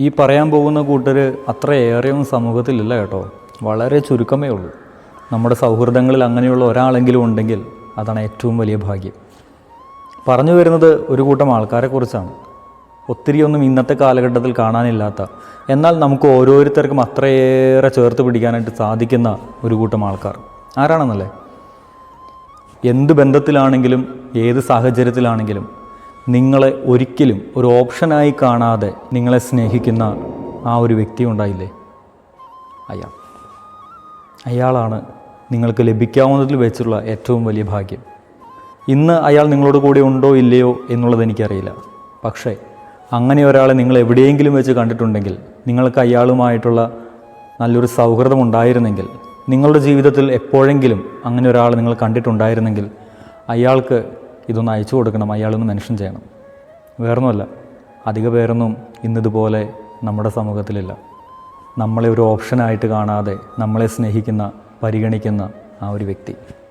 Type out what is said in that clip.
ഈ പറയാൻ പോകുന്ന കൂട്ടർ അത്രയേറെയൊന്നും സമൂഹത്തിലില്ല കേട്ടോ. വളരെ ചുരുക്കമേ ഉള്ളൂ. നമ്മുടെ സൗഹൃദങ്ങളിൽ അങ്ങനെയുള്ള ഒരാളെങ്കിലും ഉണ്ടെങ്കിൽ അതാണ് ഏറ്റവും വലിയ ഭാഗ്യം. പറഞ്ഞു വരുന്നത് ഒരു കൂട്ടം ആൾക്കാരെക്കുറിച്ചാണ് ഒത്തിരിയൊന്നും ഇന്നത്തെ കാലഘട്ടത്തിൽ കാണാനില്ലാത്ത എന്നാൽ നമുക്ക് ഓരോരുത്തർക്കും അത്രയേറെ ചേർത്ത് പിടിക്കാനായിട്ട് സാധിക്കുന്ന ഒരു കൂട്ടം ആൾക്കാർ. ആരാണെന്നല്ലേ? എന്ത് ബന്ധത്തിലാണെങ്കിലും ഏത് സാഹചര്യത്തിലാണെങ്കിലും നിങ്ങളെ ഒരിക്കലും ഒരു ഓപ്ഷനായി കാണാതെ നിങ്ങളെ സ്നേഹിക്കുന്ന ആ ഒരു വ്യക്തി ഉണ്ടായില്ലേ? അയാൾ. അയാളാണ് നിങ്ങൾക്ക് ലഭിക്കാവുന്നതിൽ വെച്ചുള്ള ഏറ്റവും വലിയ ഭാഗ്യം. ഇന്ന് അയാൾ നിങ്ങളോട് കൂടെ ഉണ്ടോ ഇല്ലയോ എന്നുള്ളത് എനിക്കറിയില്ല. പക്ഷേ അങ്ങനെ ഒരാളെ നിങ്ങൾ എവിടെയെങ്കിലും വെച്ച് കണ്ടിട്ടുണ്ടെങ്കിൽ നിങ്ങൾക്ക് അയാളുമായിട്ടുള്ള നല്ലൊരു സൗഹൃദം ഉണ്ടായിരുന്നെങ്കിൽ നിങ്ങളുടെ ജീവിതത്തിൽ എപ്പോഴെങ്കിലും അങ്ങനെ ഒരാൾ നിങ്ങൾ കണ്ടിട്ടുണ്ടായിരുന്നെങ്കിൽ അയാൾക്ക് ഇതൊന്ന് അയച്ചു കൊടുക്കണം അയാളൊന്ന് മെൻഷൻ ചെയ്യണം. വേറൊന്നുമല്ല അധിക പേരൊന്നും ഇന്നിതുപോലെ നമ്മുടെ സമൂഹത്തിലില്ല. നമ്മളെ ഒരു ഓപ്ഷനായിട്ട് കാണാതെ നമ്മളെ സ്നേഹിക്കുന്ന പരിഗണിക്കുന്ന ആ ഒരു വ്യക്തി.